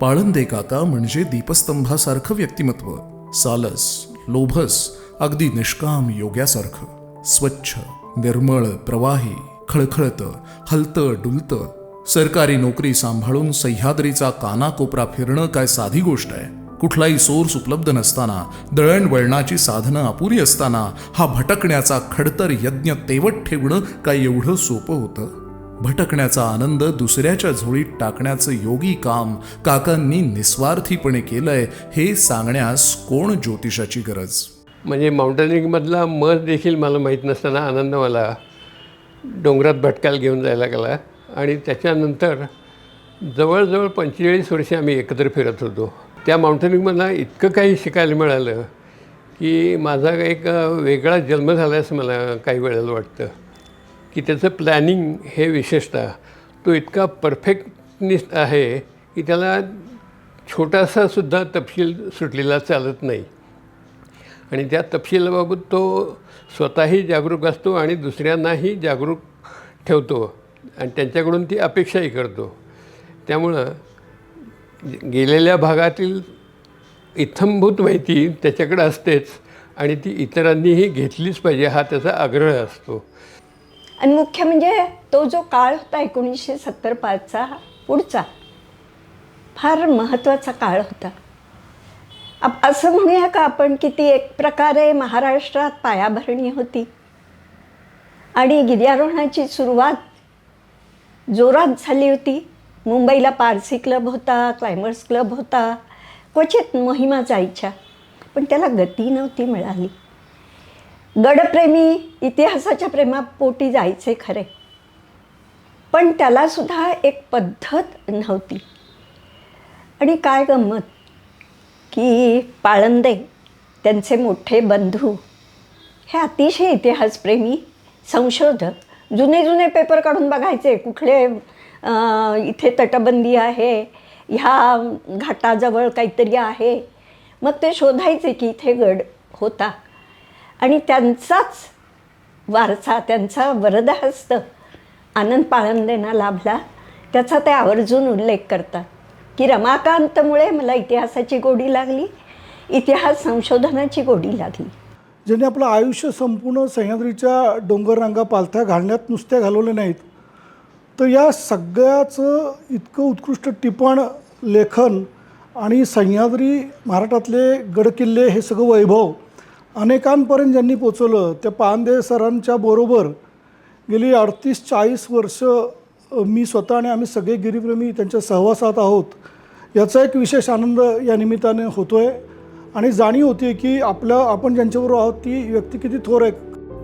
पाळंदे काका म्हणजे दीपस्तंभासारखं व्यक्तिमत्व सालस लोभस अगदी निष्काम योग्यासारखं. स्वच्छ निर्मळ प्रवाही खळखळतं हलतं डुलतं. सरकारी नोकरी सांभाळून सह्याद्रीचा कानाकोपरा फिरणं काय साधी गोष्ट आहे? कुठलाही सोर्स उपलब्ध नसताना दळणवळणाची साधनं अपुरी असताना हा भटकण्याचा खडतर यज्ञ तेवत ठेवणं काय एवढं सोपं होतं? भटकण्याचा आनंद दुसऱ्याच्या झोळीत टाकण्याचं योगी काम काकांनी निस्वार्थीपणे केलंय हे सांगण्यास कोण ज्योतिषाची गरज? म्हणजे माउंटेनिंगमधला मध देखील मला माहीत नसताना आनंद मला डोंगरात भटकायला घेऊन जायला गेला आणि त्याच्यानंतर जवळजवळ पंचेचाळीस वर्षे आम्ही एकत्र फिरत होतो. त्या माउंटेनिंगमधला इतकं काही शिकायला मिळालं की माझा एक वेगळा जन्म झाला असं मला काही वेळेला वाटतं. की त्याचं प्लॅनिंग हे विशेषतः तो इतका परफेक्टनिस्ट आहे की त्याला छोटासा सुद्धा तपशील सुटलेला चालत नाही. आणि त्या तपशिलाबाबत तो स्वतःही जागरूक असतो आणि दुसऱ्यांनाही जागरूक ठेवतो आणि त्यांच्याकडून ती अपेक्षाही करतो. त्यामुळं गेलेल्या भागातील इत्थंभूत माहिती त्याच्याकडे असतेच आणि ती इतरांनीही घेतलीच पाहिजे हा त्याचा आग्रह असतो. आणि मुख्य म्हणजे तो जो काळ होता एकोणीसशे सत्तर पाचचा पुढचा फार महत्त्वाचा काळ होता. आप असं म्हणूया का आपण की ती एक प्रकारे महाराष्ट्रात पायाभरणी होती. आणि गिर्यारोहणाची सुरुवात जोरात झाली होती. मुंबईला पारसी क्लब होता क्लायमर्स क्लब होता क्वचित मोहिमा जायच्या पण त्याला गती नव्हती मिळाली. गडप्रेमी इतिहासाच्या प्रेमापोटी जायचे खरे. पण त्यालासुद्धा एक पद्धत नव्हती. आणि काय गंमत? की पाळंदे त्यांचे मोठे बंधू हे अतिशय इतिहासप्रेमी संशोधक जुने जुने पेपर काढून बघायचे कुठले इथे तटबंदी आहे ह्या घाटाजवळ काहीतरी आहे. मग ते शोधायचे की इथे गड होता. आणि त्यांचाच वारसा त्यांचा वरदहस्त आनंद पाळंदेना लाभला. त्याचा ते आवर्जून उल्लेख करतात की रमाकांतमुळे मला इतिहासाची गोडी लागली इतिहास संशोधनाची गोडी लागली. ज्यांनी आपलं आयुष्य संपूर्ण सह्याद्रीच्या डोंगररांगा पालथ्या घालण्यात नुसत्या घालवले नाहीत तर या सगळ्याचं इतकं उत्कृष्ट टिपण लेखन आणि सह्याद्री महाराष्ट्रातले गडकिल्ले हे सगळं वैभव अनेकांपर्यंत ज्यांनी पोचवलं त्या पानदे सरांच्या बरोबर गेली अडतीस चाळीस वर्ष मी स्वतः आणि आम्ही सगळे गिरीप्रेमी त्यांच्या सहवासात आहोत. याचा एक विशेष आनंद या निमित्ताने होतो आहे आणि जाणीव होती की आपलं आपण ज्यांच्याबरोबर आहोत ती व्यक्ती किती थोर आहे.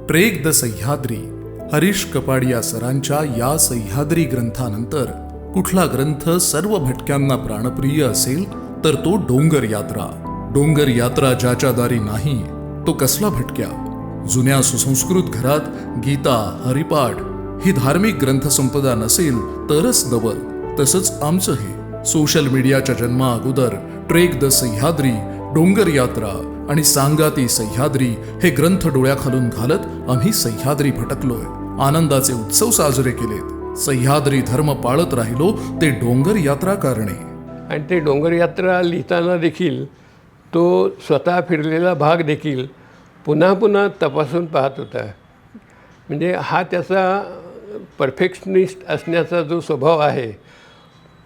ट्रेक द सह्याद्री हरीश कपाडिया सरांच्या या सह्याद्री ग्रंथानंतर कुठला ग्रंथ सर्व भटक्यांना प्राणप्रिय असेल तर तो डोंगर यात्रा. डोंगर यात्रा ज्याच्या दारी नाही तो कसला भटक्या? जुन्या सुसंस्कृत घरात गीता हरिपाठ ही धार्मिक ग्रंथसंपदा नसेल तरच दवल तसंच आमचं हे सोशल मीडियाच्या जन्मा अगोदर ट्रेक द सह्याद्री डोंगर यात्रा आणि सांगाती सह्याद्री हे ग्रंथ डोळ्याखालून घालत आम्ही सह्याद्री भटकलोय. आनंदाचे उत्सव साजरे केलेत. सह्याद्री धर्म पाळत राहिलो ते डोंगर यात्रा करणे. आणि ते डोंगर यात्रा लिहिताना देखील तो स्वतः फिरलेला भाग देखील पुन्हा पुन्हा तपासून पाहत होता. म्हणजे हा त्याचा परफेक्शनिस्ट असण्याचा जो स्वभाव आहे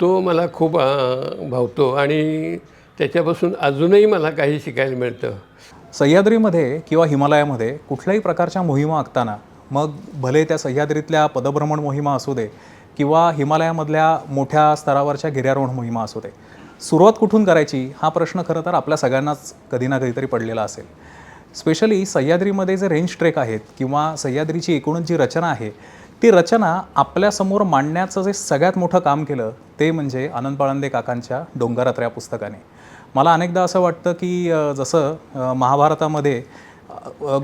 तो मला खूप भावतो आणि त्याच्यापासून अजूनही मला काही शिकायला मिळतं. सह्याद्रीमध्ये किंवा हिमालयामध्ये कुठल्याही प्रकारच्या मोहिमा आखताना मग भले त्या सह्याद्रीतल्या पदभ्रमण मोहिमा असू दे किंवा हिमालयामधल्या मोठ्या स्तरावरच्या गिर्यारोहण मोहिमा असू दे सुरुवात कुठून करायची हा प्रश्न खरं तर आपल्या सगळ्यांनाच कधी ना कधीतरी पडलेला असेल. स्पेशली सह्याद्रीमध्ये जे रेंज ट्रेक आहेत किंवा सह्याद्रीची एकूणच जी रचना आहे ती रचना आपल्यासमोर मांडण्याचं जे सगळ्यात मोठं काम केलं ते म्हणजे आनंद पाळंदे काकांच्या डोंगरात्र्या पुस्तकाने. मला अनेकदा असं वाटतं की जसं महाभारतामध्ये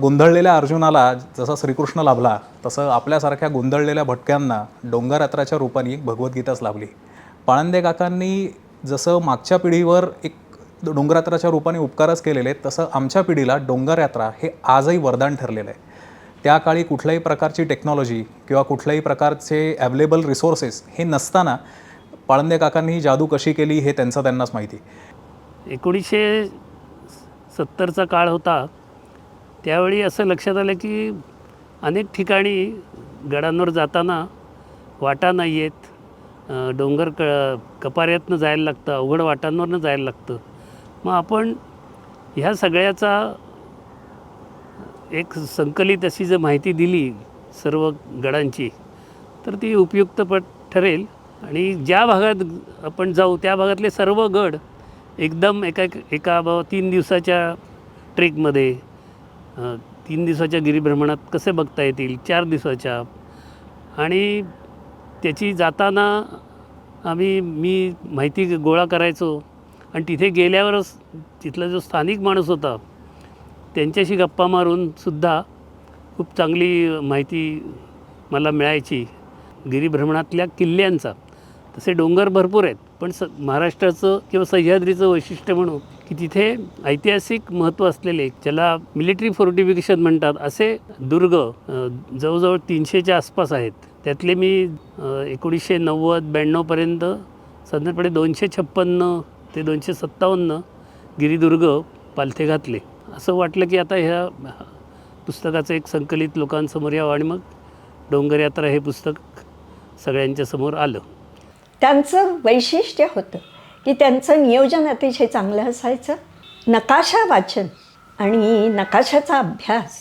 गोंधळलेल्या अर्जुनाला जसा श्रीकृष्ण लाभला तसं आपल्यासारख्या गोंधळलेल्या भटक्यांना डोंगरयात्राच्या रूपाने भगवद्गीताच लाभली. पाळंदे काकांनी जसं मागच्या पिढीवर एक डोंगरयात्राच्या रूपाने उपकारच केलेले आहेत तसं आमच्या पिढीला डोंगरयात्रा हे आजही वरदान ठरलेलं आहे. त्या काळी कुठल्याही प्रकारची टेक्नॉलॉजी किंवा कुठल्याही प्रकारचे ॲव्हेलेबल रिसोर्सेस हे नसताना पाळंदे काकांनी ही जादू कशी केली हे त्यांचं त्यांनाच माहिती एकोणीसशे सत्तरचा काळ होता. त्यावेळी असं लक्षात आलं की अनेक ठिकाणी गडांवर जाताना वाटा नाही आहेत डोंगर क कपाऱ्यातनं जायला लागतं अवघड वाटांवरनं जायला लागतं. मग आपण ह्या सगळ्याचा एक संकलित अशी जर माहिती दिली सर्व गडांची तर ती उपयुक्तपट ठरेल. आणि ज्या भागात आपण जाऊ त्या भागातले सर्व गड एकदम एका एका ब तीन दिवसाच्या ट्रेकमध्ये तीन दिवसाच्या गिरिभ्रमणात कसे बघता येतील? चार दिवसाच्या. आणि त्याची जाताना आम्ही मी माहिती गोळा करायचो. आणि तिथे गेल्यावरच तिथला जो स्थानिक माणूस होता त्यांच्याशी गप्पा मारून सुद्धा खूप चांगली माहिती मला मिळायची. गिरिभ्रमणातल्या किल्ल्यांचा. तसे डोंगर भरपूर आहेत पण स महाराष्ट्राचं किंवा सह्याद्रीचं वैशिष्ट्य म्हणू की तिथे ऐतिहासिक महत्त्व असलेले ज्याला मिलिटरी फोर्टिफिकेशन म्हणतात असे दुर्ग जवळजवळ तीनशेच्या आसपास आहेत. त्यातले मी एकोणीसशे नव्वद ब्याण्णवपर्यंत साधारणपणे दोनशे छप्पन्न ते दोनशे सत्तावन्न गिरिदुर्ग पालथे घातले. असं वाटलं की आता ह्या पुस्तकाचं एक संकलित लोकांसमोर यावं आणि मग डोंगर यात्रा हे पुस्तक सगळ्यांच्या समोर आलं. त्यांचं वैशिष्ट्य होतं की त्यांचं नियोजन अतिशय चांगलं असायचं. नकाशा वाचन आणि नकाशाचा अभ्यास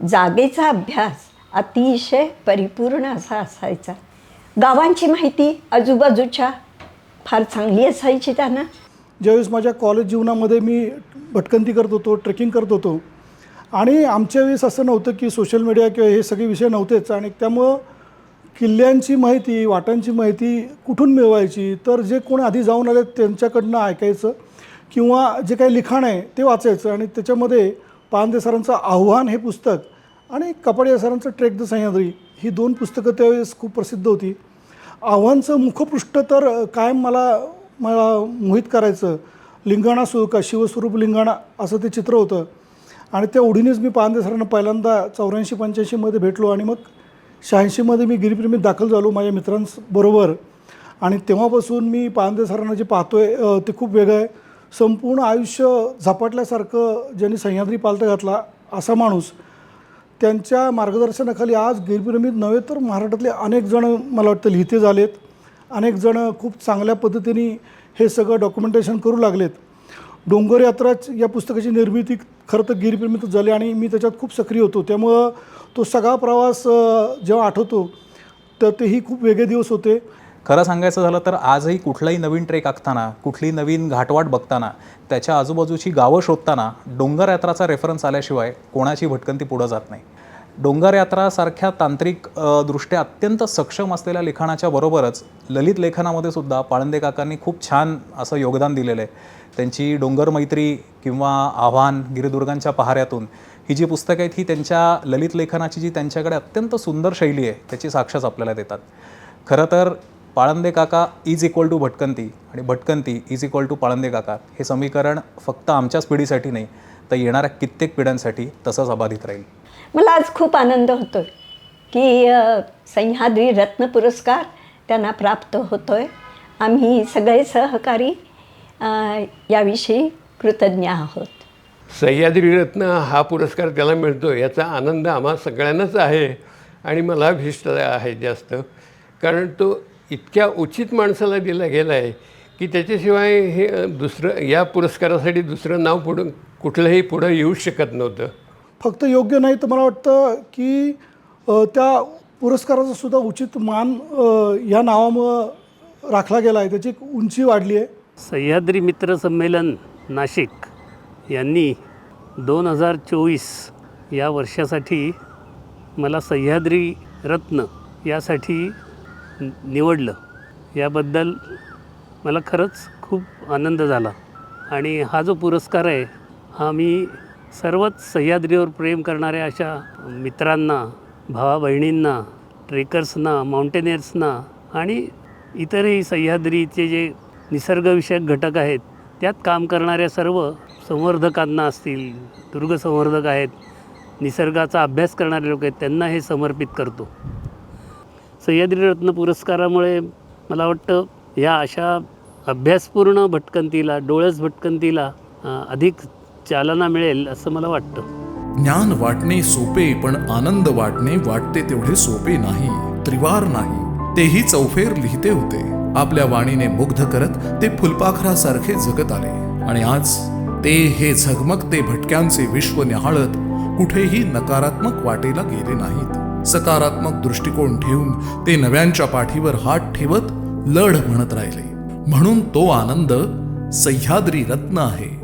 जागेचा अभ्यास अतिशय परिपूर्ण असा असायचा. गावांची माहिती आजूबाजूच्या फार चांगली असायची त्यांना. ज्यावेळेस माझ्या कॉलेज जीवनामध्ये मी भटकंती करत होतो ट्रेकिंग करत होतो आणि आमच्या वेळेस असं नव्हतं की सोशल मीडिया किंवा हे सगळे विषय नव्हतेच आणि त्यामुळं किल्ल्यांची माहिती वाटांची माहिती कुठून मिळवायची तर जे कोण आधी जाऊन आले त्यांच्याकडनं ऐकायचं किंवा जे काही लिखाण आहे ते वाचायचं आणि त्याच्यामध्ये पानदे सरांचं आव्हान हे पुस्तक आणि कपाडिया सरांचं ट्रेक द सह्याद्री ही दोन पुस्तकं त्यावेळेस खूप प्रसिद्ध होती. आव्हानचं मुखपृष्ठ तर कायम मला मला मोहित करायचं. लिंगाणा सु का शिवस्वरूप लिंगाणा असं ते चित्र होतं. आणि त्या ओढीनेच मी पांदे सरांना पहिल्यांदा चौऱ्याऐंशी पंच्याऐंशीमध्ये भेटलो आणि मग शहाऐंशीमध्ये मी गिरीप्रेमीत दाखल झालो माझ्या मित्रांबरोबर आणि तेव्हापासून मी पांदे सरांना जे पाहतो आहे ते खूप वेगळं आहे. संपूर्ण आयुष्य झपाटल्यासारखं ज्यांनी सह्याद्री पालथा घातला असा माणूस त्यांच्या मार्गदर्शनाखाली आज गिरपिरमित नव्हे तर महाराष्ट्रातले अनेक जण मला वाटतं लिहिते झालेत. अनेक जण खूप चांगल्या पद्धतीने हे सगळं डॉक्युमेंटेशन करू लागलेत. डोंगर यात्राच या पुस्तकाची निर्मिती खरं तर गिरपिरमित झाली आणि मी त्याच्यात खूप सक्रिय होतो. त्यामुळं तो सगळा प्रवास जेव्हा आठवतो तर तेही खूप वेगळे दिवस होते. खरं सांगायचं झालं तर आजही कुठलाही नवीन ट्रेक आखताना कुठली नवीन घाटवाट बघताना त्याच्या आजूबाजूची गावं शोधताना डोंगर यात्राचा रेफरन्स आल्याशिवाय कोणाची भटकंती पुढं जात नाही. डोंगर यात्रासारख्या तांत्रिक दृष्ट्या अत्यंत सक्षम असलेल्या लिखाणाच्या बरोबरच ललित लेखनामध्ये सुद्धा पाळंदे काकांनी खूप छान असं योगदान दिलेलं आहे. त्यांची डोंगर मैत्री किंवा आव्हान गिरिदुर्गांच्या पहाऱ्यातून ही जी पुस्तकं आहेत ही त्यांच्या ललित लेखनाची जी त्यांच्याकडे अत्यंत सुंदर शैली आहे त्याची साक्षच आपल्याला देतात. खरं तर पाळंदे काका इज इक्वल टू भटकंती आणि भटकंती इज इक्वल टू पाळंदे काका हे समीकरण फक्त आमच्याच पिढीसाठी नाही तर येणाऱ्या कित्येक पिढ्यांसाठी तसंच अबाधित राहील. मला आज खूप आनंद होतो की सह्याद्री रत्न पुरस्कार त्यांना प्राप्त होतो आहे आम्ही सगळे सहकारी याविषयी कृतज्ञ आहोत. सह्याद्री रत्न हा पुरस्कार त्याला मिळतो याचा आनंद आम्हा सगळ्यांनाच आहे आणि मला भीष्ट आहे जास्त. कारण तो इतक्या उचित माणसाला दिला गेला आहे की त्याच्याशिवाय हे दुसरं या पुरस्कारासाठी दुसरं नाव पुढं कुठलंही पुढं येऊ शकत नव्हतं. फक्त योग्य नाही तर मला वाटतं की त्या पुरस्काराचा सुद्धा उचित मान या नावामुळं राखला गेला आहे त्याची एक उंची वाढली आहे. सह्याद्री मित्र संमेलन नाशिक यांनी दोन हजार चोवीस या वर्षासाठी मला सह्याद्री रत्न यासाठी निवडलं. याबद्दल मला खरंच खूप आनंद झाला. आणि हा जो पुरस्कार आहे हा मी सर्वच सह्याद्रीवर प्रेम करणाऱ्या अशा मित्रांना भावा बहिणींना ट्रेकर्सना माउंटेनियर्सना आणि इतरही सह्याद्रीचे जे निसर्गविषयक घटक आहेत त्यात काम करणाऱ्या सर्व संवर्धकांना असतील दुर्गसंवर्धक आहेत निसर्गाचा अभ्यास करणारे लोक आहेत त्यांना हे समर्पित करतो. सह्याद्री रत्न पुरस्कारामुळे मला वाटतं या अशा अभ्यासपूर्ण भटकंतीला डोळस भटकंतीला अधिक चालना मिळेल असं मला वाटतं. ज्ञान वाटणे सोपे पण आनंद वाटणे वाटते तेवढे सोपे नाही त्रिवार नाही तेही चौफेर लिहिते होते. आपल्या वाणीने मुग्ध करत ते फुलपाखरासारखे जगत आले. आणि आज ते हे झगमगते भटक्यांचे विश्व निहाळत कुठेही नकारात्मक वाटेला गेले नाहीत. सकारात्मक दृष्टिकोन ठेवून ते नव्यांच्या पाठीवर हात ठेवत लढ म्हणत राहिले. म्हणून तो आनंद सह्याद्री रत्न आहे.